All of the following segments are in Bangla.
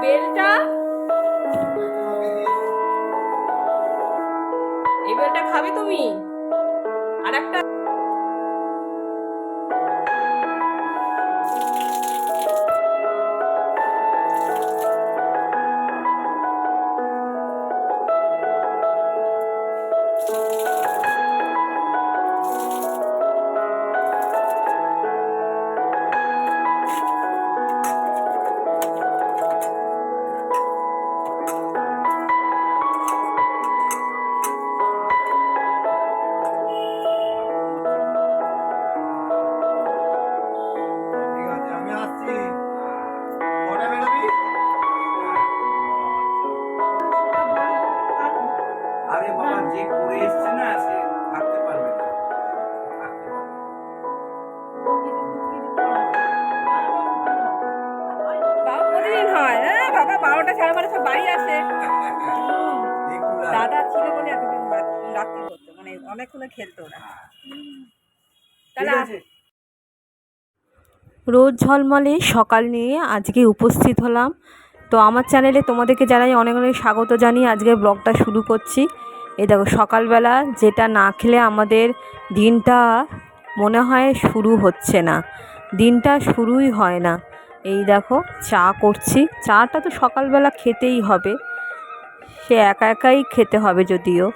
বেলটা। এই বেলটা খাবে তুমি? আর একটা রোদ ঝলমলে, সকাল নিয়ে আজকে উপস্থিত হলাম। তো আমার চ্যানেলে তোমাদেরকে জানাই অনেক অনেক স্বাগত জানিয়ে আজকে ব্লগটা শুরু করছি। এই দেখো, সকালবেলা যেটা না খেলে আমাদের দিনটা মনে হয় শুরু হচ্ছে না। দিনটা শুরুই হয় না। এই দেখো, চা করছি। চাটা তো সকালবেলা খেতেই হবে। সে একা একাই খেতে হবে যদিও।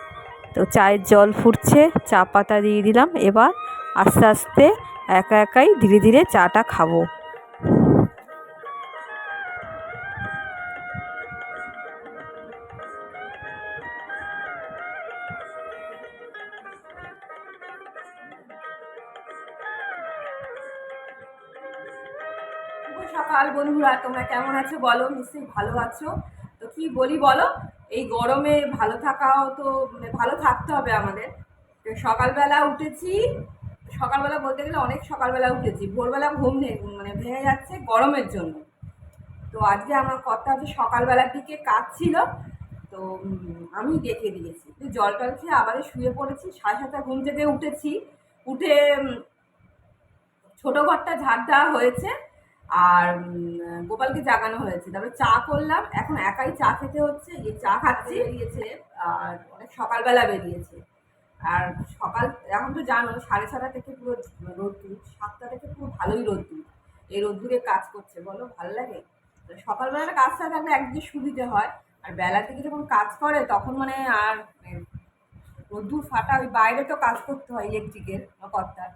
তো চায়ের জল ফুটছে, চা পাতা দিয়ে দিলাম। এবার আস্তে আস্তে একা একাই ধীরে ধীরে চাটা খাব। সকাল বন্ধুরা, তোমরা কেমন আছো বলো? নিশ্চয়ই ভালো আছো। তো কি বলি বলো? এই গরমে ভালো থাকাও তো মানে ভালো থাকতে হবে আমাদের। সকালবেলা উঠেছি সকালবেলা বলতে গেলে অনেক সকালবেলা উঠেছি। ভোরবেলা ঘুম নেই মানে ভেঙে যাচ্ছে গরমের জন্য। তো আজকে আমার কথা হচ্ছে সকালবেলার দিকে কাজ ছিল তো আমি ডেকে দিয়েছি। তো জল টল খেয়ে আবার শুয়ে পড়েছি সাড়ে সাতটা ঘুম থেকে উঠেছি। উঠে ছোটো ঘরটা ঝাড় দেওয়া হয়েছে আর গোপালকে জাগানো হয়েছে। তারপরে চা করলাম এখন একাই চা খেতে হচ্ছে এই চা খাচ্ছে বেরিয়েছে। আর অনেক সকালবেলা বেরিয়েছে। আর সকাল, এখন তো জানো, সাড়ে ছটা থেকে পুরো রোদ্দুর, সাতটা থেকে পুরো ভালোই রোদ্দুর। এই রোদ্দুরে কাজ করছে, বলো, ভালো লাগে? সকালবেলাটা কাজটা থাকলে একদিকে সুবিধে হয়, আর বেলার দিকে যখন কাজ করে, তখন মানে আর রোদ্দুর ফাটা, ওই বাইরে তো কাজ করতে হয় ইলেকট্রিকের বা কর্তার।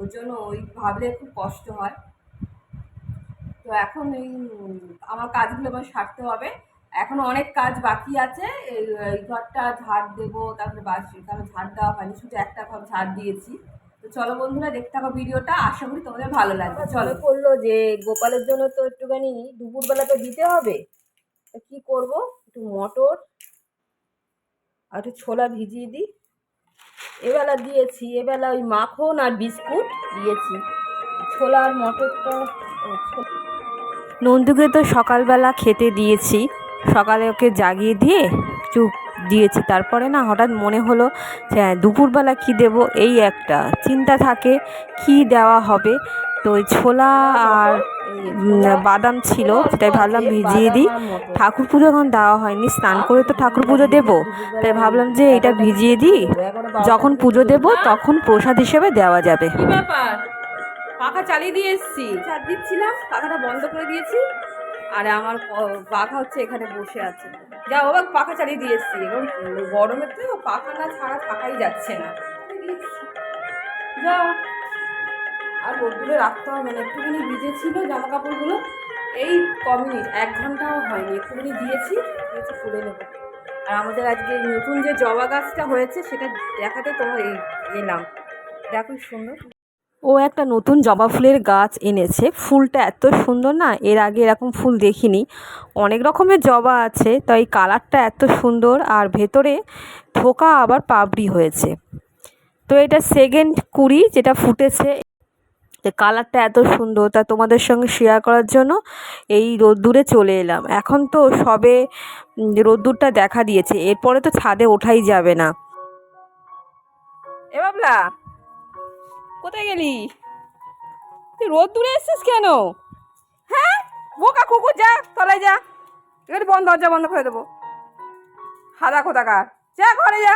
ওই জন্য ওই ভাবলে খুব কষ্ট হয়। তো এখন এই আমার কাজগুলো আমার সারতে হবে। এখনও অনেক কাজ বাকি আছে। এই ঘরটা ঝাড় দেবো তারপরে বাসি কারণ ঝাড় দেওয়া হয়নি শুধু একটা ঘর ঝাড় দিয়েছি। তো চলো বন্ধুরা দেখতে থাকো ভিডিওটা আশা করি তোমাদের ভালো লাগবে। চলো। করল যে গোপালের জন্য তো একটুখানি দুপুরবেলা তো দিতে হবে। তো কী করব? একটু মটর আর একটু ছোলা ভিজিয়ে দিই। এবেলা দিয়েছি এবেলা ওই মাখন আর বিস্কুট দিয়েছি। ছোলা আর মটরটা নন্দুকে তো সকালবেলা খেতে দিয়েছি। সকালে ওকে জাগিয়ে দিয়ে চুপ দিয়েছি। তারপরে না হঠাৎ মনে হলো যে হ্যাঁ, দুপুরবেলা কি দেব? এই একটা চিন্তা থাকে কি দেওয়া হবে? তো ওই ছোলা আর বাদাম ছিল তাই ভাবলাম ভিজিয়ে দিই। ঠাকুর পুজো এখন দেওয়া হয়নি স্নান করে তো ঠাকুর পুজো দেবো। তাই ভাবলাম যে এটা ভিজিয়ে দিই। যখন পুজো দেব তখন প্রসাদ হিসেবে দেওয়া যাবে। পাখা চালিয়ে দিয়ে এসছি। চার দিচ্ছিলাম পাখাটা বন্ধ করে দিয়েছি। আর আমার পাখা হচ্ছে এখানে বসে আছে। যা বাবা পাখা চালিয়ে দিয়ে এসছি। এবং গরমে তো পাখা না ছাড়া থাকাই যাচ্ছে না। যাও। আর রোদ্দুরে রাখতে হবে না একটুখানি ভিজেছিল জামা কাপড়গুলো এই ক মিনিট, এক ঘন্টাও হয়নি। একটুখানি দিয়েছি দিয়েছি, তুলে নেব। আর আমাদের আজকে নতুন যে জবা গাছটা হয়েছে, সেটা দেখাতে তোমার এই, এলাম। দেখো সুন্দর। ও একটা নতুন জবা ফুলের গাছ এনেছে। ফুলটা এত সুন্দর না, এর আগে এরকম ফুল দেখিনি। অনেক রকমের জবা আছে, তাই কালারটা এত সুন্দর আর ভেতরে থোকা আবার পাবড়ি হয়েছে। তো এটা সেকেন্ড কুড়ি যেটা ফুটেছে কালারটা এত সুন্দর, তা তোমাদের সঙ্গে শেয়ার করার জন্য এই রোদ্দুরে চলে এলাম। এখন তো সবে রোদ্দুরটা দেখা দিয়েছে, এরপরে তো ছাদে ওঠাই যাবে না। এ বাবলা! কোথায় গেলি? তুই রোদ দূরে এসছিস কেন? হ্যাঁ? বোকা কুকুর যা তলায় যা। আছে বন্ধ দরজা বন্ধ করে দেবো। হাদা কোথাকার? যা ঘরে যা।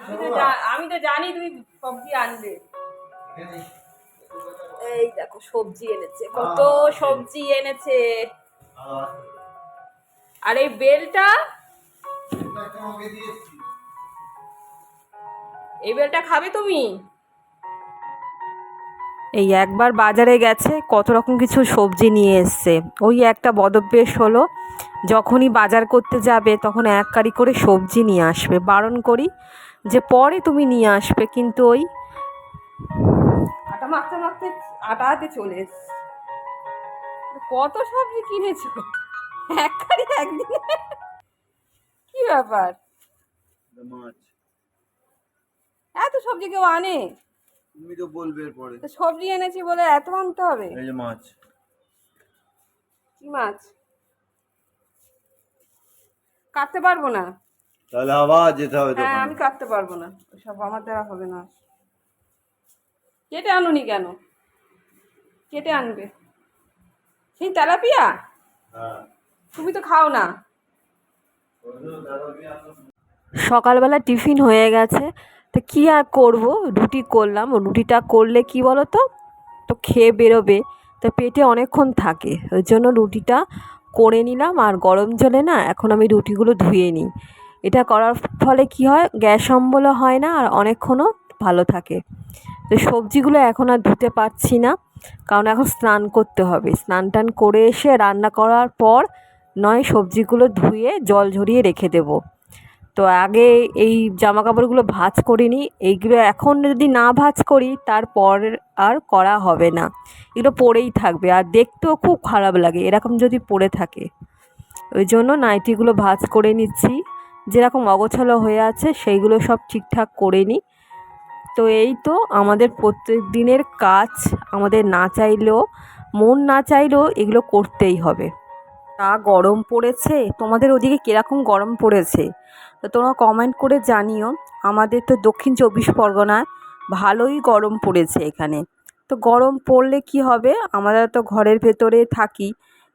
আমি তো আমি তো জানি তুমি সবজি আনবে। এই দেখো সবজি এনেছে। কত সবজি এনেছে। আর এই বেলটা? এই বেলটা খাবে তুমি? এই একবার বাজারে গেছে কত রকম কিছু সবজি নিয়ে এসছে। ওই একটা বদভ্যেস হলো যখনই বাজার করতে যাবে তখন এক কারি করে সবজি নিয়ে আসবে। বারণ করি যে পরে তুমি নিয়ে আসবে কিন্তু ওই আটা মাখতে মাখতে আটা হাতে চলে এসছে। কত সবজি কিনেছো? এক খালি একদিনে। কি ব্যাপার? এত সবজি কেউ আনে? তুমি তো বলবে এরপরে। তো সবজি এনেছি বলে এত আনতে হবে? এই যে মাছ। কি মাছ? কাটতে পারব না? তাহলে আবার যেতে হবে হ্যাঁ আমি কাটতে পারব না। সব আমার দেওয়া হবে না। কেটে আনুনি কেন? কেটে আনবে। সেই তেলাপিয়া? হ্যাঁ। তুমি তো খাও না। সকালবেলা টিফিন হয়ে গেছে। তো কী আর করব? রুটি করলাম। রুটিটা করলে কি বলো তো তো খেয়ে বেরোবে। তো পেটে অনেকক্ষণ থাকে। ওই জন্য রুটিটা করে নিলাম। আর গরম জলে না এখন আমি রুটিগুলো ধুয়ে নিই। এটা করার ফলে কি হয়? গ্যাস অম্বলও হয় না আর অনেকক্ষণও ভালো থাকে। তো সবজিগুলো এখন আর ধুতে পারছি না। কারণ এখন স্নান করতে হবে। স্নান টান করে এসে রান্না করার পর নয় সবজিগুলো ধুয়ে জল ঝরিয়ে রেখে দেবো। তো আগে এই জামা কাপড়গুলো ভাঁজ করিনি, এইগুলো এখন যদি না ভাঁজ করি তারপর আর করা হবে না। এগুলো পরেই থাকবে আর দেখতেও খুব খারাপ লাগে, এরকম যদি পড়ে থাকে। ওই জন্য নাইটিগুলো ভাঁজ করে নিচ্ছি, যেরকম অগোছালো হয়ে আছে সেইগুলো সব ঠিকঠাক করে নিই। তো এই তো আমাদের প্রত্যেক দিনের কাজ, আমাদের না চাইলেও, মন না চাইলেও এগুলো করতেই হবে। তা গরম পড়েছে, তোমাদের ওদিকে কীরকম গরম পড়েছে? তো তোমরা কমেন্ট করে জানিও। আমাদের তো দক্ষিণ চব্বিশ পরগনায় ভালোই গরম পড়েছে এখানে। তো গরম পড়লে কি হবে? আমরা তো ঘরের ভেতরে থাকি,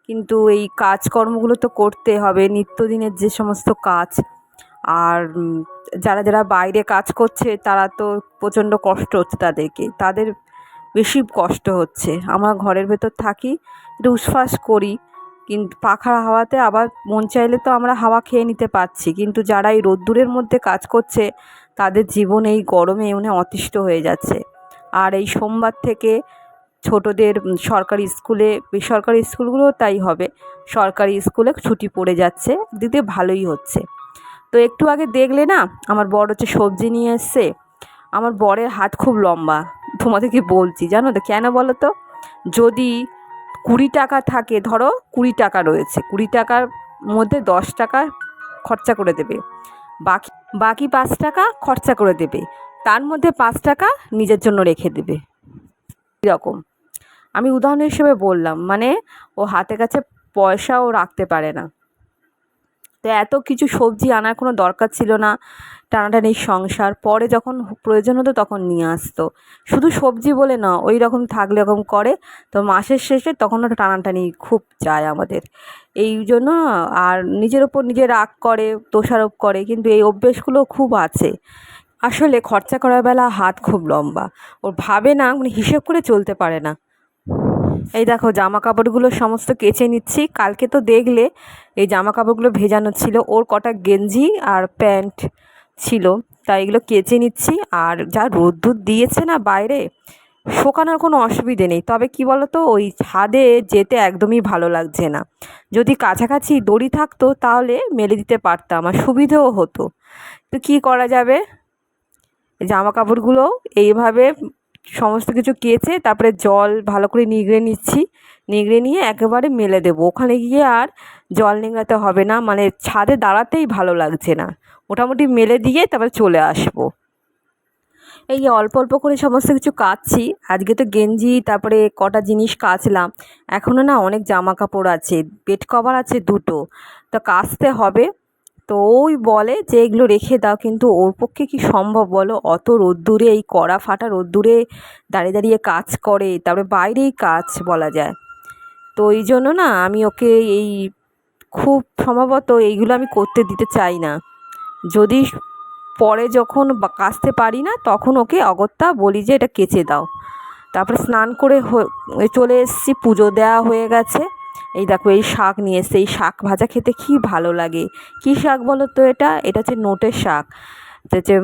কিন্তু এই কাজকর্মগুলো তো করতে হবে, নিত্যদিনের যে সমস্ত কাজ। আর যারা যারা বাইরে কাজ করছে, তারা তো প্রচণ্ড কষ্ট হচ্ছে তাদেরকে। তাদের বেশি কষ্ট হচ্ছে। আমরা ঘরের ভেতর থাকি, একটু উসফাস করি। কিন্তু পাখার হাওয়াতে আবার মন চাইলে তো আমরা হাওয়া খেয়ে নিতে পারছি। কিন্তু যারা এই রোদ্দুরের মধ্যে কাজ করছে, তাদের জীবন এই গরমে মানে অতিষ্ঠ হয়ে যাচ্ছে। আর এই সোমবার থেকে ছোটদের সরকারি স্কুলে, বেসরকারি স্কুলগুলোও তাই হবে। সরকারি স্কুলে ছুটি পড়ে যাচ্ছে। দিতে ভালোই হচ্ছে। তো একটু আগে দেখলে না, আমার বড় হচ্ছে সবজি নিয়ে এসছে। আমার বরের হাত খুব লম্বা। তোমাদেরকে বলছি, জানো তো, কেন বলো তো? যদি কুড়ি টাকা থাকে, ধরো কুড়ি টাকা রয়েছে, কুড়ি টাকার মধ্যে দশ টাকা খরচা করে দেবে। বাকি বাকি পাঁচ টাকা খরচা করে দেবে। তার মধ্যে পাঁচ টাকা নিজের জন্য রেখে দেবে। এরকম। আমি উদাহরণ হিসেবে বললাম মানে ও হাতে কাছে পয়সাও রাখতে পারে না। তো এত কিছু সবজি আনার কোনো দরকার ছিল না। টানাটানির সংসার। পরে যখন প্রয়োজন হতো তখন নিয়ে আসতো। শুধু সবজি বলে না, ওই রকম থাকলে এরকম করে। তো মাসের শেষে তখন ওটা টানাটানি খুব যায় আমাদের। এই জন্য আর নিজের ওপর নিজে রাগ করে, দোষারোপ করে, কিন্তু এই অভ্যেসগুলো খুব আছে। আসলে খরচা করার বেলা হাত খুব লম্বা। ওর ভাবে না মানে হিসেব করে চলতে পারে না। এই দেখো জামা কাপড়গুলো সমস্ত কেচে নিচ্ছি। কালকে তো দেখলে এই জামা কাপড়গুলো ভেজানো ছিল। ওর কটা গেঞ্জি আর প্যান্ট ছিল। তাই এগুলো কেচে নিচ্ছি। আর যা রোদ্দুর দিয়েছে না বাইরে, শোকানোর কোনো অসুবিধে নেই। তবে কি বলো তো ওই ছাদে যেতে একদমই ভালো লাগছে না। যদি কাছাকাছি দড়ি থাকতো, তাহলে মেলে দিতে পারতাম আর সুবিধেও হতো। তো কী করা যাবে? জামা কাপড়গুলো এইভাবে সমস্ত কিছু কেচে তারপরে জল ভালো করে নিগড়ে নিচ্ছি। নিগড়ে নিয়ে একেবারে মেলে দেবো। ওখানে গিয়ে আর জল নিংড়াতে হবে না। মানে ছাদে দাঁড়াতেই ভালো লাগছে না। মোটামুটি মেলে দিয়ে তারপরে চলে আসব। এই অল্প অল্প করে সমস্ত কিছু কাচছি আজকে তো গেঞ্জি, তারপরে কটা জিনিস কাচলাম। এখনও না অনেক জামা কাপড় আছে। বেড কভার আছে দুটো। তো কাচতে হবে। তো ওই বলে যে, এগুলো রেখে দাও, কিন্তু ওর পক্ষে কি সম্ভব বলো? অত রোদ্দুরে, এই কড়া ফাটা রোদ্দুরে দাঁড়িয়ে দাঁড়িয়ে কাজ করে, তারপরে বাইরেই কাজ বলা যায়। তো এই জন্য না, আমি ওকে এই খুব সম্ভবত এইগুলো আমি করতে দিতে চাই না। যদি পরে যখন কাচতে পারি না, তখন ওকে অগত্যা বলি যে, এটা কেচে দাও। তারপরে স্নান করে চলে এসেছি, পুজো দেওয়া হয়ে গেছে। এই দেখো, এই শাক নিয়ে এসছে। এই শাক ভাজা খেতে কী ভালো লাগে? কী শাক বলো তো এটা? এটা হচ্ছে নোটের শাক। হচ্ছে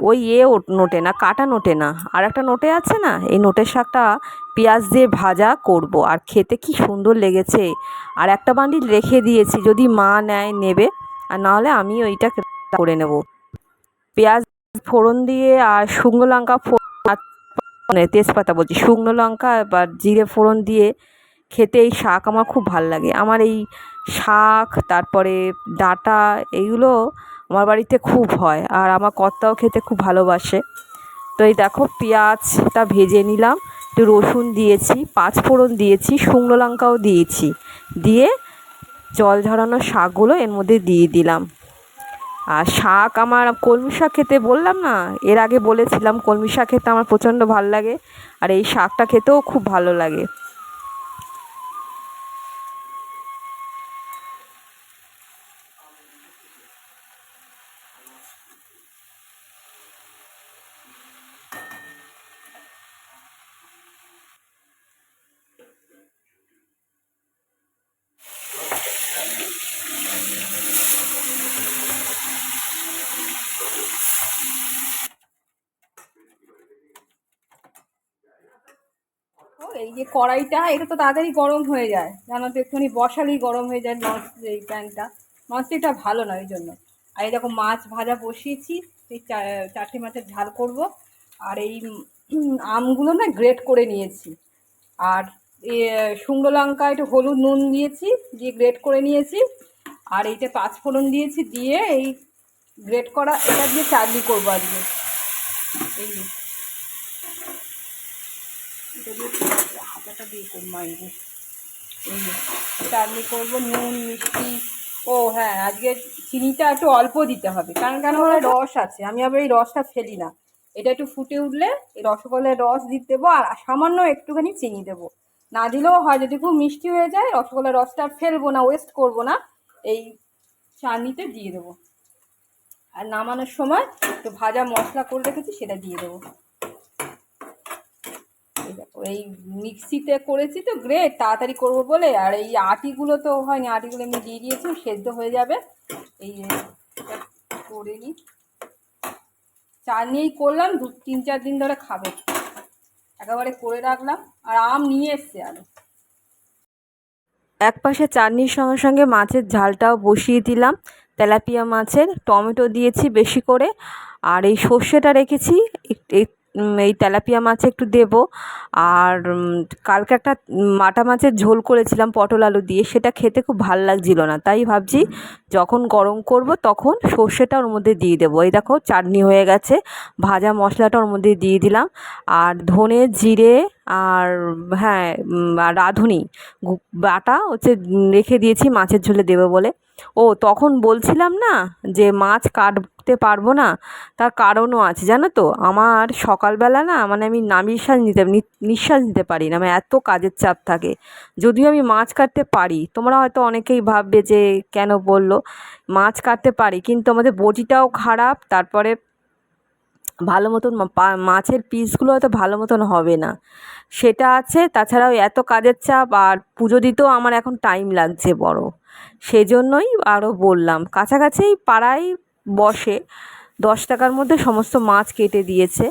ওই এ নোটে না, কাটা নোটে না। আর একটা নোটে আছে না? এই নোটের শাকটা পেঁয়াজ দিয়ে ভাজা করব। আর খেতে কি সুন্দর লেগেছে। আর একটা বান্ডিল রেখে দিয়েছি, যদি মা নেয়, নেবে। আর নাহলে আমি ওইটা করে নেব। পেঁয়াজ ফোড়ন দিয়ে আর শুকনো লঙ্কা ফো- আর মানে তেজপাতা বলছি। শুকনো লঙ্কা বা জিরে ফোড়ন দিয়ে খেতে এই শাক আমার খুব ভালো লাগে। আমার এই শাক, তারপরে ডাঁটা এইগুলো আমার বাড়িতে খুব হয় আর আমার কর্তাও খেতে খুব ভালোবাসে। তো এই দেখো পেঁয়াজটা ভেজে নিলাম, একটু রসুন দিয়েছি, পাঁচ ফোড়ন দিয়েছি, শুকনো লঙ্কাও দিয়েছি। দিয়ে জল ঝরানো শাকগুলো এর মধ্যে দিয়ে দিলাম। আর শাক আমার কলমি শাক খেতে বললাম না, এর আগে বলেছিলাম কলমি শাক খেতে আমার প্রচণ্ড ভালো লাগে আর এই শাকটা খেতেও খুব ভালো লাগে। এই যে কড়াইটা, এটা তো তাড়াতাড়ি গরম হয়ে যায়। জানো তো, একটুখানি বসালেই গরম হয়ে যায় নন এই প্যানটা। ননস্টিকটা ভালো না ওই জন্য। আর এই দেখো মাছ ভাজা বসিয়েছি, এই চা- চারটে মাছের ঝাল করব। আর এই আমগুলো না গ্রেট করে নিয়েছি। আর শুকনো লঙ্কা, একটু হলুদ নুন দিয়েছি, দিয়ে গ্রেট করে নিয়েছি। আর এইটা পাঁচফোড়ন দিয়েছি, দিয়ে এই গ্রেট করা, এটা দিয়ে চাটনি করব আজকে। এই দিয়ে হাতাটা দিয়ে করব এই চাটনি করব, নুন, মিষ্টি। ও হ্যাঁ আজকে চিনিটা একটু অল্প দিতে হবে। কারণ কেন বলে, রস আছে। আমি আবার এই রসটা ফেলি না। এটা একটু ফুটে উঠলে এই রসগোল্লার রস দিতে দেবো আর সামান্য একটুখানি চিনি দেবো। না দিলেও হয়, যদি খুব মিষ্টি হয়ে যায়, রসগোল্লার রসটা ফেলব না ওয়েস্ট করব না, এই চাটনিতে দিয়ে দেবো। আর নামানোর সময় একটু ভাজা মশলা করে রেখেছি, সেটা দিয়ে দেবো। এই মিক্সিতে করেছি তো গ্রেট তাড়াতাড়ি করব বলে, আর এই আটিগুলো তো হয়নি, আটিগুলো এমনি দিয়ে দিয়েছি, সেদ্ধ হয়ে যাবে। এই করে নিই। চা নিয়েই করলাম, দু, তিন, চার দিন ধরে খাবে। একেবারে করে রাখলাম, আর আম নিয়ে এসছে আরও। এক পাশে চাটনির সঙ্গে সঙ্গে মাছের ঝালটাও বসিয়ে দিলাম। তেলাপিয়া মাছের, টমেটো দিয়েছি বেশি করে, আর এই সর্ষেটা রেখেছি এই তেলাপিয়া মাছে একটু দেব। আর কালকে একটা মাটা মাছের ঝোল করেছিলাম পটল আলু দিয়ে, সেটা খেতে খুব ভালো লাগছিল না। তাই ভাবছি যখন গরম করব তখন সর্ষেটা ওর মধ্যে দিয়ে দেবো। এই দেখো চাটনি হয়ে গেছে, ভাজা মশলাটা ওর মধ্যে দিয়ে দিলাম। আর ধনে জিরে আর হ্যাঁ রাঁধুনি বাটা হচ্ছে রেখে দিয়েছি, মাছের ঝোলে দেবো বলে। ও, তখন বলছিলাম না যে মাছ কাটতে পারব না, তার কারণও আছে, জানো তো? আমার সকালবেলা না মানে আমি নামিশ্বাস নিতে নিঃশ্বাস নিতে পারি না আমার এত কাজের চাপ থাকে। যদিও আমি মাছ কাটতে পারি, তোমরা হয়তো অনেকেই ভাববে যে কেন বলল, মাছ কাটতে পারি, কিন্তু আমাদের বটিটাও খারাপ, তারপরে ভালো মতন মাছের পিসগুলো হয়তো ভালো মতন হবে না। সেটা আছে, তাছাড়াও এত কাজের চাপ, আর পুজো দিতেও আমার এখন টাইম লাগছে বড়। সেজন্যই আরও বললাম, কাছাকাছি পাড়ায় বসে দশ টাকার মধ্যে সমস্ত মাছ কেটে দিয়েছে।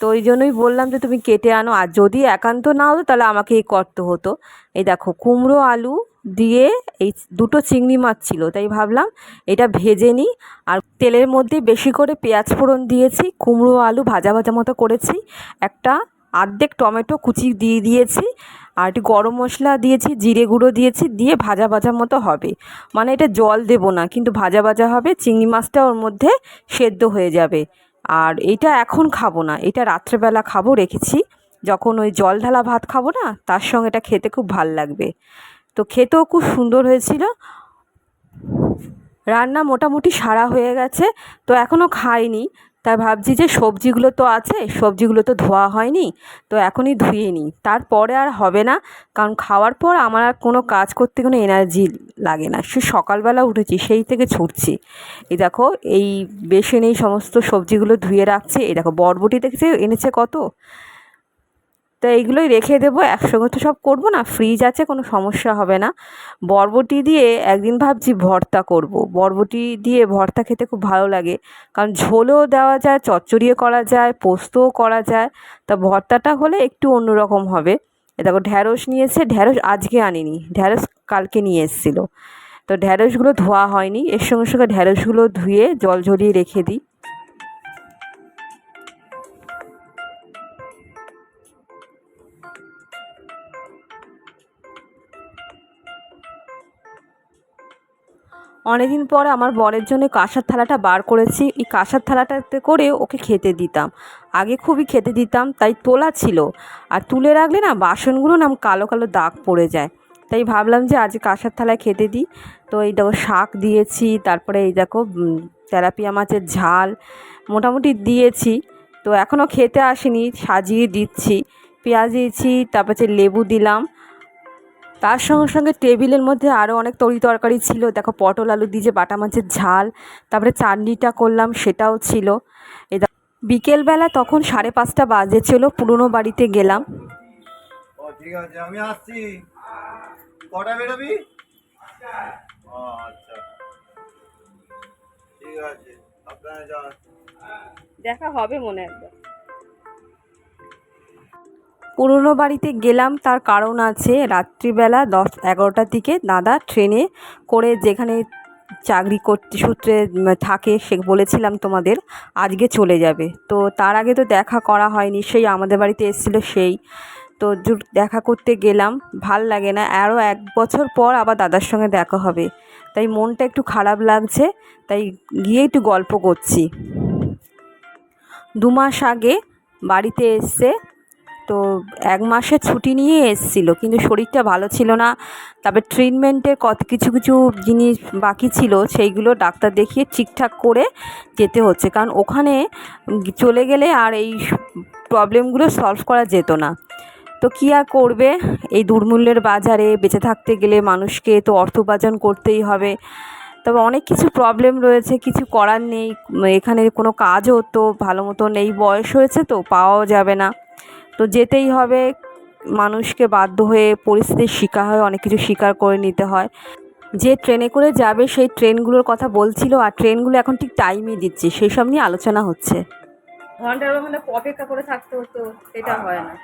তো ওই জন্যই বললাম যে, তুমি কেটে আনো। আর যদি একান্ত না হতো, তাহলে আমাকেই করতে হতো। এই দেখো, কুমড়ো, আলু দিয়ে এই দুটো চিংড়ি মাছ ছিল, তাই ভাবলাম এটা ভেজে নিই। আর তেলের মধ্যে বেশি করে পেঁয়াজ ফোড়ন দিয়েছি, কুমড়ো, আলু ভাজা ভাজা মতো করেছি। একটা আর্ধেক টমেটো কুচি দিয়ে দিয়েছি, আর একটু গরম মশলা দিয়েছি, জিরে গুঁড়ো দিয়েছি, দিয়ে ভাজা ভাজা মতো হবে। মানে এটা জল দেবো না, কিন্তু ভাজা ভাজা হবে, চিংড়ি মাছটা ওর মধ্যে সেদ্ধ হয়ে যাবে। আর এইটা এখন খাব না, এটা রাত্রেবেলা খাব, রেখেছি। যখন ওই জল ঢালা ভাত খাব না, তার সঙ্গে এটা খেতে খুব ভালো লাগবে। তো খেতেও খুব সুন্দর হয়েছিল। রান্না মোটামুটি সারা হয়ে গেছে, তো এখনও খাইনি। তাই ভাবছি যে সবজিগুলো তো আছে, সবজিগুলো তো ধোয়া হয়নি, তো এখনই ধুয়ে নিই। তারপরে আর হবে না, কারণ খাওয়ার পর আমার আর কোনো কাজ করতে কোনো এনার্জি লাগে না। সে সকালবেলা উঠেছি, সেই থেকে ছুটছি। এই দেখো, এই বেসিনে এই সমস্ত সবজিগুলো ধুয়ে রাখছে। এই দেখো, বরবটি দেখছে? এনেছে কত? তো এইগুলোই রেখে দেবো, একসঙ্গে তো সব করব না ফ্রিজ আছে, কোনো সমস্যা হবে না। বরবটি দিয়ে একদিন ভাবছি ভর্তা করব। বরবটি দিয়ে ভর্তা খেতে খুব ভালো লাগে, কারণ ঝোলও দেওয়া যায়, চচ্চড়িও করা যায়, পোস্তও করা যায়। তা ভর্তাটা হলে একটু অন্যরকম হবে। দেখো ঢ্যাঁড়স নিয়েছে ঢ্যাঁড়স আজকে আনিনি ঢ্যাঁড়স কালকে নিয়ে এসেছিল। তো ঢ্যাঁড়সগুলো ধোয়া হয়নি, এর সঙ্গে সঙ্গে ঢ্যাঁড়সগুলো ধুয়ে জল ঝরিয়ে রেখে দিই। অনেকদিন পরে আমার বরের জন্য কাঁসার থালাটা বার করেছি। এই কাঁসার থালাটাতে করে ওকে খেতে দিতাম। আগে খুবই খেতে দিতাম তাই তোলা ছিল। আর তুলে রাখলে না বাসনগুলো না কালো কালো দাগ পড়ে যায়। তাই ভাবলাম যে আজ কাঁসার থালায় খেতে দিই। তো এই দেখো শাক দিয়েছি তারপরে এই দেখো উম, তেলাপিয়া মাছের ঝাল মোটামুটি দিয়েছি। তো এখনও খেতে আসেনি সাজিয়ে দিচ্ছি। পেঁয়াজ দিয়েছি তারপর লেবু দিলাম। তার সঙ্গে সঙ্গে টেবিলের মধ্যে আরও অনেক তরি তরকারি ছিল। দেখো পটল আলু দিয়ে যে বাটা মাছের ঝাল তারপরে চাটনিটা করলাম সেটাও ছিল। এই দেখো, বিকেলবেলা তখন সাড়ে পাঁচটা বাজে ছিল পুরনো বাড়িতে গেলাম। ঠিক আছে আমি আসছি। কটা বেরোবি? আচ্ছা। ঠিক আছে আপনারা দেখা হবে মনে একবার পুরনো বাড়িতে গেলাম, তার কারণ আছে রাত্রিবেলা দশ এগারোটার দিকে দাদা ট্রেনে করে যেখানে চাকরি করতে সূত্রে থাকে সে বলেছিলাম তোমাদের আজকে চলে যাবে। তো তার আগে তো দেখা করা হয়নি, সেই আমাদের বাড়িতে এসেছিল সেই। তো দেখা করতে গেলাম, ভালো লাগে না, আরও এক বছর পর আবার দাদার সঙ্গে দেখা হবে। তাই মনটা একটু খারাপ লাগছে, তাই গিয়ে একটু গল্প করছি। দু মাস আগে বাড়িতে এসছে তো এক মাসের ছুটি নিয়ে এসেছিল, কিন্তু শরীরটা ভালো ছিল না। তারপরে ট্রিটমেন্টের কত কিছু কিছু জিনিস বাকি ছিল, সেইগুলো ডাক্তার দেখিয়ে ঠিকঠাক করে যেতে হচ্ছে। কারণ ওখানে চলে গেলে আর এই প্রবলেমগুলো সলভ করা যেত না। তো কী আর করবে? এই দুর্মূল্যের বাজারে বেঁচে থাকতে গেলে মানুষকে তো অর্থ উপার্জন করতেই হবে। তবে অনেক কিছু প্রবলেম রয়েছে, কিছু করার নেই। এখানে কোনো কাজও তো ভালো মতন, এই বয়স হয়েছে তো, পাওয়াও যাবে না। তো যেতেই হবে। মানুষকে বাধ্য হয়ে পরিস্থিতির শিকার হয়ে অনেক কিছু স্বীকার করে নিতে হয়। যে ট্রেনে করে যাবে সেই ট্রেনগুলোর কথা বলছিল আর ট্রেনগুলো এখন ঠিক টাইমই দিচ্ছে সেই সব নিয়ে আলোচনা হচ্ছে। ঘণ্টার অপেক্ষা করে থাকতে হতো সেটা হয় না।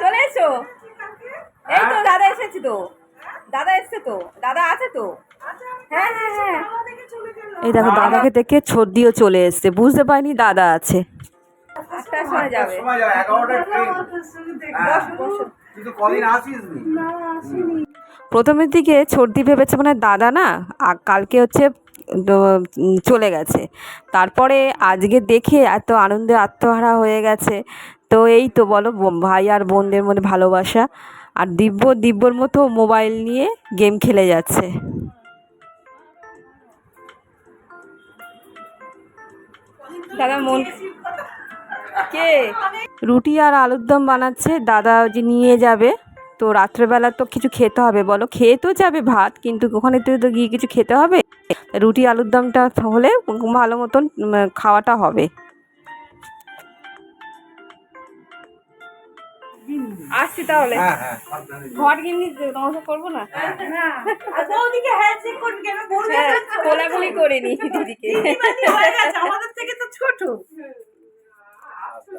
চলে এসো। এই তো দাদা এসেছি তো। দাদা এসছে তো। দাদা আছে তো। হ্যাঁ হ্যাঁ হ্যাঁ। এই দেখো দাদাকে দেখে ছদ্দিও চলে এসছে। বুঝতে পারিনি দাদা আছে। আটটার সময় যাবে। সময় যাবে এগারোটার ট্রেন হ্যাঁ। কদিন আসিস নি? প্রথমের দিকে ছর্দি ভেবেছে মানে দাদা না কালকে হচ্ছে চলে গেছে। তারপরে আজকে দেখে এত আনন্দে আত্মহারা হয়ে গেছে। তো এই তো বলো ভাই আর বোনদের মধ্যে ভালোবাসা। আর দিব্য দিব্যর মতো মোবাইল নিয়ে গেম খেলে যাচ্ছে। দাদা মন কে? রুটি আর আলুর দম বানাচ্ছে দাদা যে নিয়ে যাবে। তো রাত্রেবেলা তো কিছু খেতে হবে বলো? খেয়ে তো যাবে ভাত কিন্তু ওখানে তো তো গিয়ে কিছু খেতে হবে? রুটি আলুর দমটা হলে ভালো মতন খাওয়াটা হবে। আসছি তাহলে। হ্যাঁ হ্যাঁ। ঘর নমস্কার করব না? হ্যাঁ কোলাগুলি করে নি দিদিকে। আমাদের থেকে তো ছোট আমার মেয়ের বিয়ে আবার মেয়ের ছেলে নাতি নাতনি আমার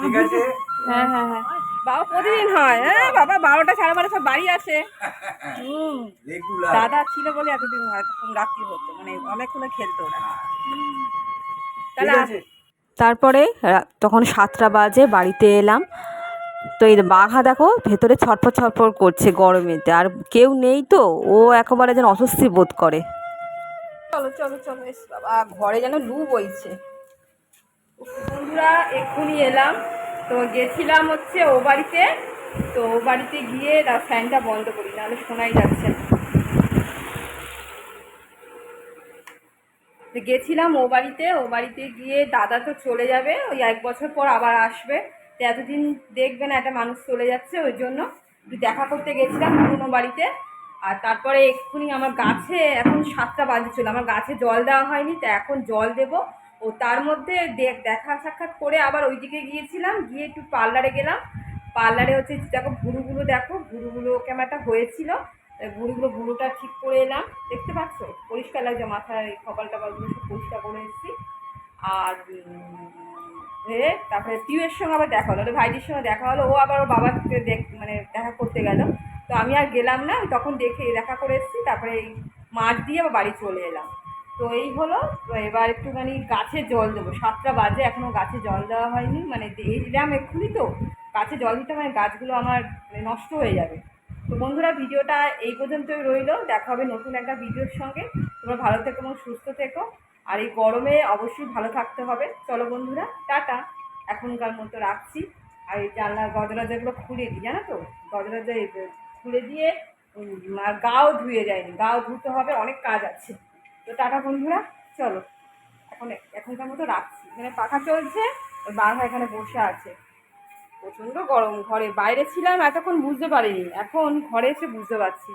ঠিক আছে। হ্যাঁ হ্যাঁ হ্যাঁ। বাবা প্রতিদিন হয়। হ্যাঁ বাবা বারোটা সাড়ে বারোটা সব বাড়ি আসে। দাদা ছিল বলে এতদিন হয় তখন রাত্রি হতো। মানে অনেকক্ষণ খেলতো ওরা। ঠিক তাহলে তারপরে তখন সাতটা বাজে বাড়িতে এলাম। তো এই বাঘা দেখো ভেতরে ছটফট ছটফট করছে গরমেতে। আর কেউ নেই তো, ও একেবারে যেন অস্বস্তি বোধ করে। চলো চলো চলো, এস বাবা। ঘরে যেন লু বইছে। বন্ধুরা, এক্ষুনি এলাম। তো গেছিলাম হচ্ছে ও বাড়িতে। তো ও বাড়িতে গিয়ে ফ্যানটা বন্ধ করি, নাহলে শোনাই যাচ্ছে না। গেছিলাম ও বাড়িতে। ও বাড়িতে গিয়ে দাদা তো চলে যাবে, ওই এক বছর পর আবার আসবে। তো এতদিন দেখবে না একটা মানুষ চলে যাচ্ছে, ওই জন্য দেখা করতে গেছিলাম পুরোনো বাড়িতে। আর তারপরে এক্ষুনি আমার গাছে এখন সাতটা বাজে ছিল আমার গাছে জল দেওয়া হয়নি, তা এখন জল দেব। ও তার মধ্যে দেখ- দেখা সাক্ষাৎ করে আবার ওইদিকে গিয়েছিলাম, গিয়ে একটু পার্লারে গেলাম। পার্লারে হচ্ছে দেখো ভুরুগুলো দেখো, ভুরুগুলো কেমন একটা হয়েছিল। ভুরুগুলো ভুরুটা ঠিক করে এলাম। দেখতে পাচ্ছ? পরিষ্কার লাগছে এই কপাল টপালগুলো সব পরিষ্কার করে এসেছি। আর এ তারপরে পিউয়ের সঙ্গে আবার দেখা হলো ভাইটির সঙ্গে দেখা হলো, ও আবার ওর বাবাকে দেখ মানে দেখা করতে গেল। তো আমি আর গেলাম না তখন দেখে দেখা করে এসেছি, তারপরে এই মাঠ দিয়ে আবার বাড়ি চলে এলাম। তো এই হলো, তো এবার একটুখানি গাছে জল দেবো। সাতটা বাজে, এখনও গাছে জল দেওয়া হয়নি মানে এলাম এক্ষুনি তো, গাছে জল দিতে মানে গাছগুলো আমার মানে নষ্ট হয়ে যাবে। তো বন্ধুরা, ভিডিওটা এই পর্যন্তই রইল, দেখা হবে নতুন একটা ভিডিওর সঙ্গে। তোমরা ভালো থেকো এবং সুস্থ থেকো। আর এই গরমে অবশ্যই ভালো থাকতে হবে। চলো বন্ধুরা, টাটা। এখনকার মতো রাখছি। আর এই জানলার গজরাজাগুলো খুলে দিই, জানো তো? গজরাজা খুলে দিয়ে গাও ধুয়ে যায়নি। গাও ধুতে হবে, অনেক কাজ আছে। তো টাটা বন্ধুরা, চলো। এখন এখনকার মতো রাখছি। এখানে পাখা চলছে, ওই বাংলা এখানে বসে আছে। প্রচণ্ড গরম, ঘরে। বাইরে ছিলাম, এতক্ষণ বুঝতে পারিনি। এখন ঘরে এসে বুঝতে পারছি।